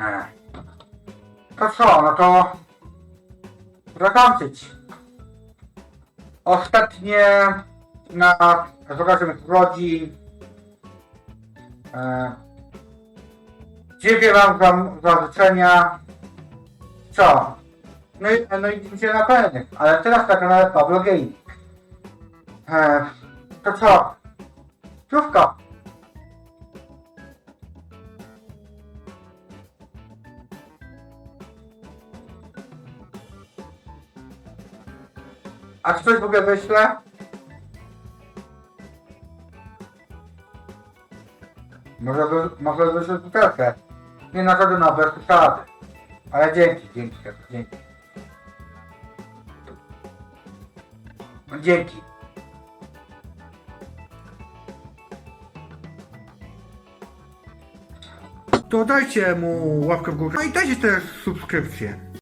E. To co, no to zakończyć. Ostatnie na z okazji moich urodzin. E, dziękuję wam za, za życzenia. Co? No i, no i się na kolejnych, ale teraz na kanale Pablo Gaming. E, to co? Zdrówko! A coś w ogóle wyślę? Może, wy- może wyślę butelkę. Nie na żaden na bez przesady. Ale dzięki, dzięki, dzięki. Dzięki. To dajcie mu łapkę w górę. No i dajcie też subskrypcję.